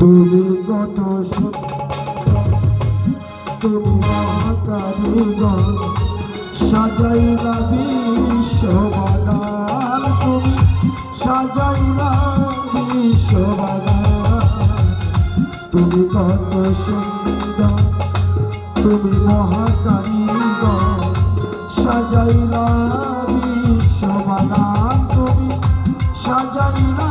তুমি কত তুমি মহাকারীগণ সাজাইলা বিশ্ববাগান, তুমি সাজাইলা বিশ্ববাগান। তুমি কত সুন্দর, তুমি মহাকারীগণ সাজাইলা বিশ্ববাগান, তুমি সাজাইলা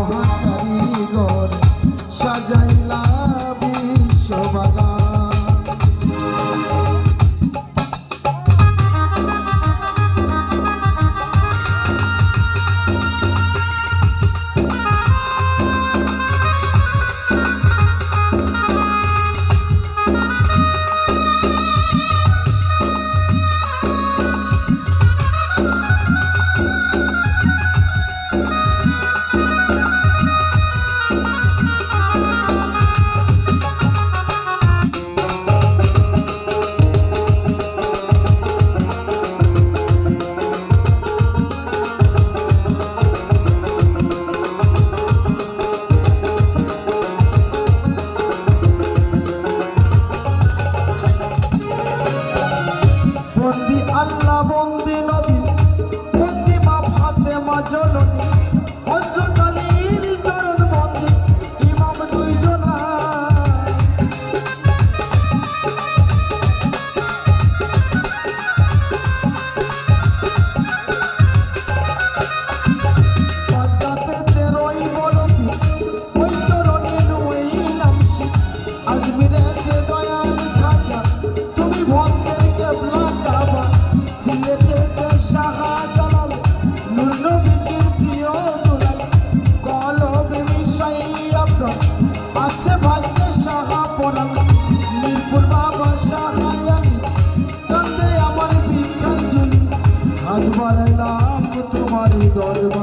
Soal.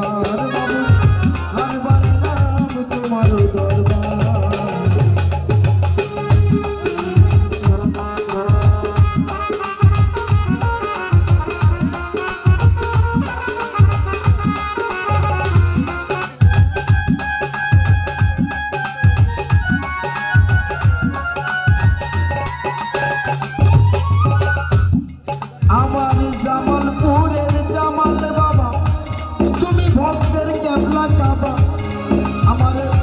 আমার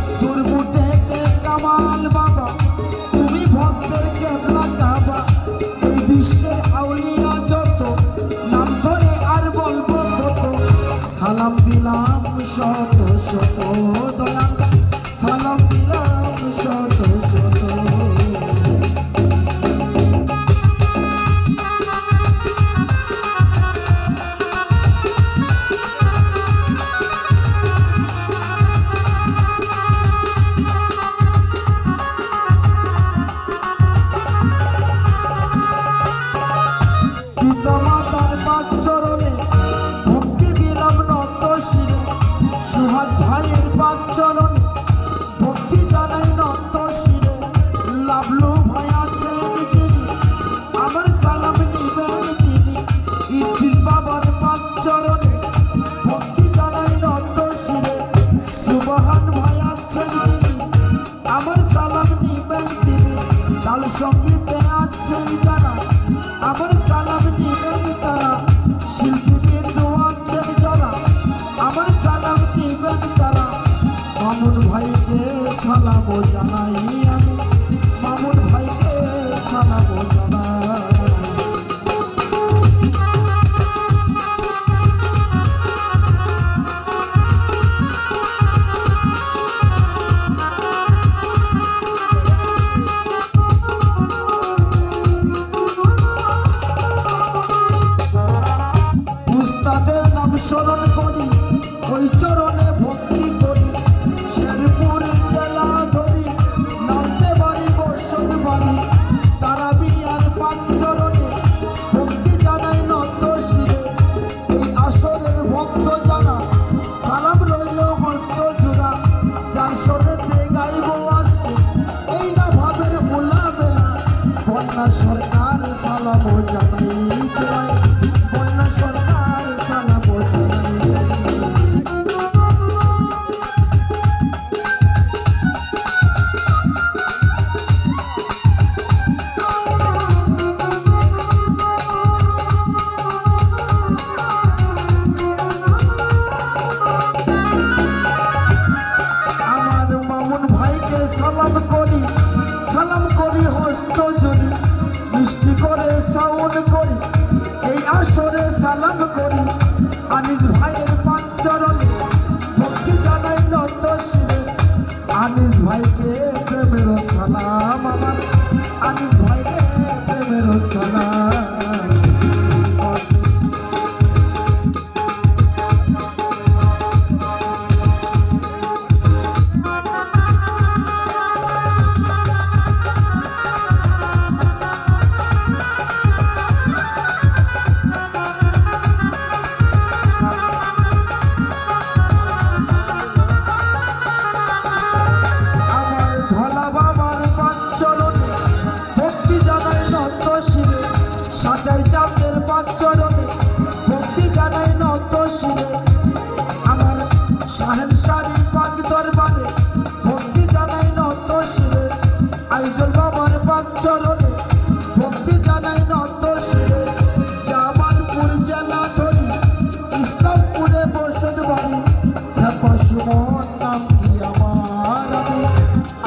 আসরে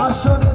আসন